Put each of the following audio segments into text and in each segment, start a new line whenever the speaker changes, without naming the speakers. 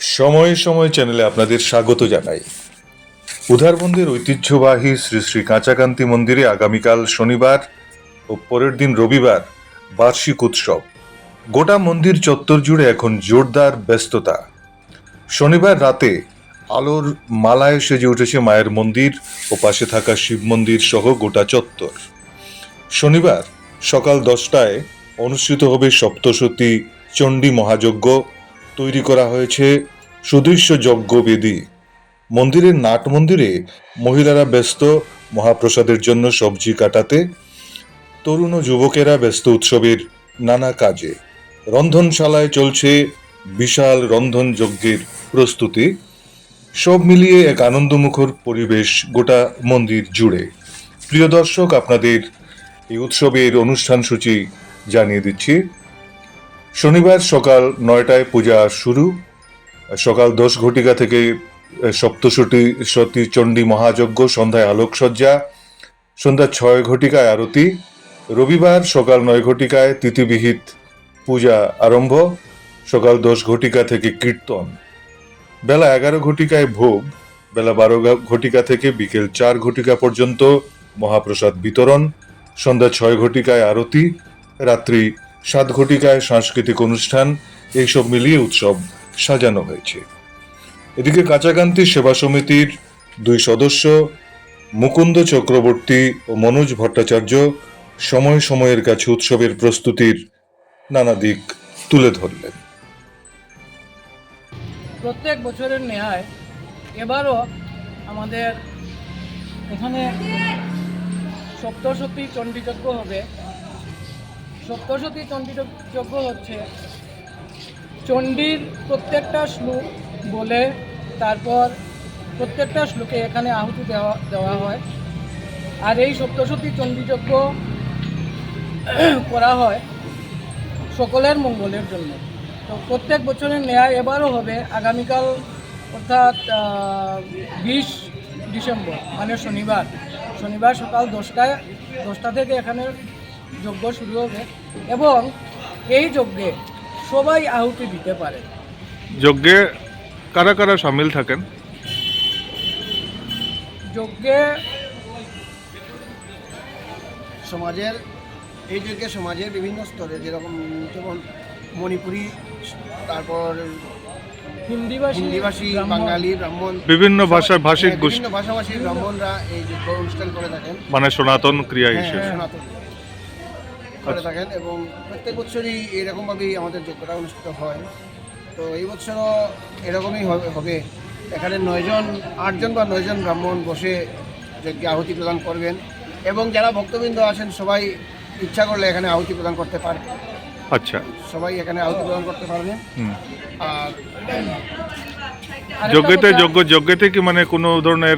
সময় সময় চ্যানেলে আপনাদের স্বাগত জানাই। উধারবন্দের ঐতিহ্যবাহী শ্রী শ্রী কাঁচাকান্তি মন্দিরে আগামীকাল শনিবার ও পরের দিন রবিবার বার্ষিক উৎসব। গোটা মন্দির চত্বর জুড়ে এখন জোরদার ব্যস্ততা। শনিবার রাতে আলোর মালায় সেজে উঠেছে মায়ের মন্দির ও পাশে থাকা শিব মন্দির সহ গোটা চত্বর। শনিবার সকাল দশটায় অনুষ্ঠিত হবে সপ্তশতী চণ্ডী মহাযজ্ঞ তৈরি করা হয়েছে সুদৃশ্য যজ্ঞ বেদী। মন্দিরের নাট মন্দিরে মহিলারা ব্যস্ত, মহাপ্রসাদের জন্য সবজি কাটাতে, তরুণ ও যুবকেরা ব্যস্ত উৎসবের নানা কাজে। রন্ধনশালায় চলছে বিশাল রন্ধন যজ্ঞের প্রস্তুতি। সব মিলিয়ে এক আনন্দমুখর পরিবেশ গোটা মন্দির জুড়ে। প্রিয় দর্শক, আপনাদের এই উৎসবের অনুষ্ঠান সূচি জানিয়ে দিচ্ছি। শনিবার সকাল নয়টায় পূজা শুরু। সকাল দশ ঘটিকা থেকে সপ্তশতী সতী চণ্ডী মহাযজ্ঞ, সন্ধ্যায় আলোকসজ্জা, সন্ধ্যা ছয় ঘটিকায় আরতি, রবিবার সকাল নয় ঘটিকায় তিথিবিহিত পূজা আরম্ভ, সকাল দশ ঘটিকা থেকে কীর্তন। বেলা এগারো ঘটিকায় ভোগ, বেলা বারো ঘটিকা থেকে বিকেল চার ঘটিকা পর্যন্ত মহাপ্রসাদ বিতরণ, সন্ধ্যা ছয় ঘটিকায় আরতি, রাত্রি সাত ঘটিকায় সাংস্কৃতিক অনুষ্ঠান, এইসব মিলিয়ে উৎসব সাজানো হয়েছে। এদিকে কাঁচাকান্তি সেবা সমিতির দুই সদস্য, মুকুন্দ চক্রবর্তী ও মনোজ ভট্টাচার্য, সময় সময়ের কাছে উৎসবের প্রস্তুতির নানা দিক তুলে ধরলেন।
প্রত্যেক বছরের ন্যায় এবারও আমাদের এখানে সপ্তশতী চণ্ডীযজ্ঞ হবে। সপ্তশতী চণ্ডীযজ্ঞ হচ্ছে। চণ্ডীর প্রত্যেকটা শ্লোক বলে তারপর প্রত্যেকটা শ্লোকে এখানে আহুতি দেওয়া দেওয়া হয়। আর এই সপ্তশতী চণ্ডীযজ্ঞ করা হয় সকলের মঙ্গলের জন্য। তো প্রত্যেক বছরের ন্যায় এবারও হবে আগামীকাল অর্থাৎ বিশ ডিসেম্বর মানে শনিবার। শনিবার সকাল দশটায়, দশটা থেকে এখানে যজ্ঞ শুরু হবে এবং এই যজ্ঞে সবাই আহুতি দিতে পারে।
যজ্ঞে কারা কারা সামিল থাকেন?
যজ্ঞে
সমাজের এই যজ্ঞে সমাজের বিভিন্ন স্তরে যেরকম যেমন মণিপুরি তারপর
হিন্দিভাষী
হিন্দিভাষী বাঙালি ব্রাহ্মণ।
বিভিন্ন ভাষা ভাষিক
হ্যাঁ,
গোষ্ঠী।
বিভিন্ন ভাষাভাষী ব্রাহ্মণরা এই যজ্ঞ অনুষ্ঠান করে থাকেন।
মানে সনাতন ক্রিয়া
হ্যাঁ,
হিসেবে
সনাতন। করে থাকেন এবং প্রত্যেক বছরই এরকমভাবেই আমাদের যোগ্যতা অনুষ্ঠিত হয়। তো এই বছরও এরকমই হবে- এখানে নয়জন আটজন বা নয়জন ব্রাহ্মণ বসে যজ্ঞে আহুতি প্রদান করবেন এবং যারা ভক্তবৃন্দ আছেন সবাই ইচ্ছা করলে এখানে আহুতি প্রদান করতে পারবে
আচ্ছা।
সবাই এখানে আহুতি প্রদান করতে পারবেন। আর
যজ্ঞেতে যজ্ঞ যজ্ঞেতে কি মানে কোনো ধরনের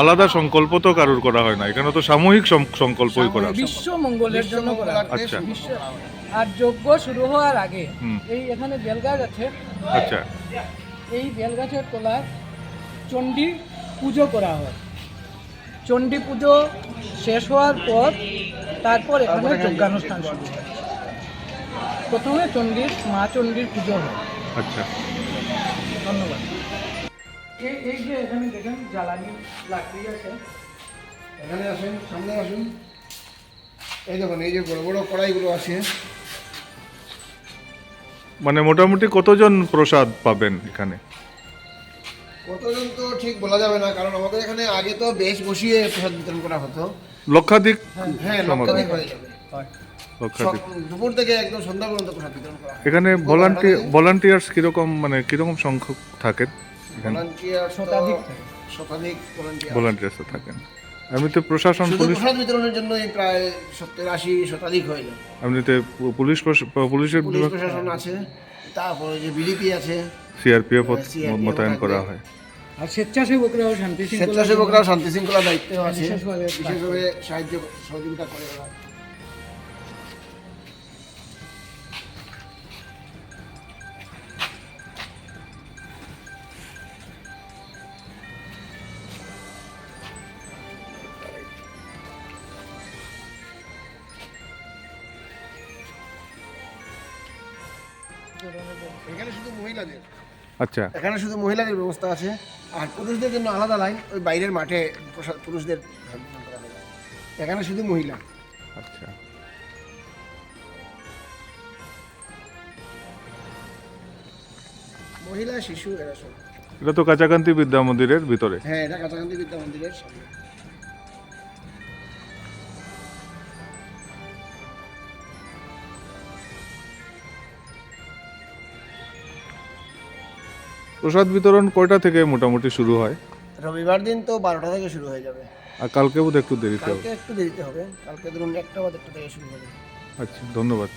আলাদা সংকল্প তো কারুর করা হয় না। এখানে তো সামূহিক সংকল্পই করা হয়।
বিশ্ব মঙ্গলের জন্য করা।
আচ্ছা।
বিশ্ব আর যজ্ঞ শুরু হওয়ার আগে
হুম।
এই এখানে বেলগাছ আছে।
আচ্ছা।
এই বেলগাছের তলায় চণ্ডী পুজো করা হয়। চণ্ডী পুজো শেষ হওয়ার পর তারপর এখানে
তারপর এখানে
যজ্ঞানুষ্ঠান শুরু হয়। প্রথমে চণ্ডীর মা চণ্ডীর পুজো হয়।
আচ্ছা।
ধন্যবাদ। এই এই যে এখানে দেখেন জ্বালানি লাকড়ি আছে।
এখানে আসুন সামনে আসুন। এই দেখুন এই যে বড় বড় কড়াইগুলো আছে।
মানে মোটামুটি কতজন প্রসাদ পাবেন এখানে?
কতজন তো ঠিক বলা যাবে না কারণ আমাদের এখানে আগে তো বেশ বসিয়ে প্রসাদ বিতরণ করা হতো।
লক্ষাধিক
হ্যাঁ। লক্ষাধিক হয়ে যাবে। দুপুর থেকে একদম সন্ধ্যা পর্যন্ত প্রসাদ বিতরণ করা
এখানে ভলান্টিয়ার ভলান্টিয়ার্স কীরকম মানে কীরকম সংখ্যক থাকেন এখানে
ভলান্টিয়ার
শতাধিক
ভলান্টিয়ার
থাকেন। এমনিতে প্রশাসন পুলিশ
বিতরণের জন্যই প্রায় সত্তর আশি শতাধিক হয়ে যায়
এমনিতে পু- পুলিশ প্রশ- পুলিশের
পুলিশ প্রশাসন আছে তারপরে যে বিজেপি আছে
সিআরপিএফ
CRPF
মোতায়েন করা হয়।
আর স্বেচ্ছাসেবকরাও শান্তি
স্বেচ্ছাসেবকরাও শান্তি শৃঙ্খলা দায়িত্ব আছে।
বিশেষভাবে
বিশেষভাবে সাহায্য সহযোগিতা করে এখানে শুধু মহিলাদের।
আচ্ছা।
এখানে শুধু মহিলাদের ব্যবস্থা আছে আর পুরুষদের জন্য আলাদা লাইন ওই বাইরের মাঠে পুরুষদের। এখানে শুধু মহিলা।
আচ্ছা।
মহিলা শিশু এরা সব।
এটা তো কাছাকান্তি বিদ্যা মন্দিরের ভিতরে।
হ্যাঁ এটা কাছাকাছি বিদ্যা মন্দিরের সামনে।
প্রসাদ বিতরণ কয়টা থেকে মোটামুটি শুরু হয়?
রবিবার দিন তো বারোটা থেকে শুরু হয়ে যাবে।
আর কালকে বোধ একটু দেরিতে হবে।
কালকে একটু দেরিতে হবে। কালকে ধরুন একটা বা দেড়টা থেকে শুরু হবে।
আচ্ছা ধন্যবাদ।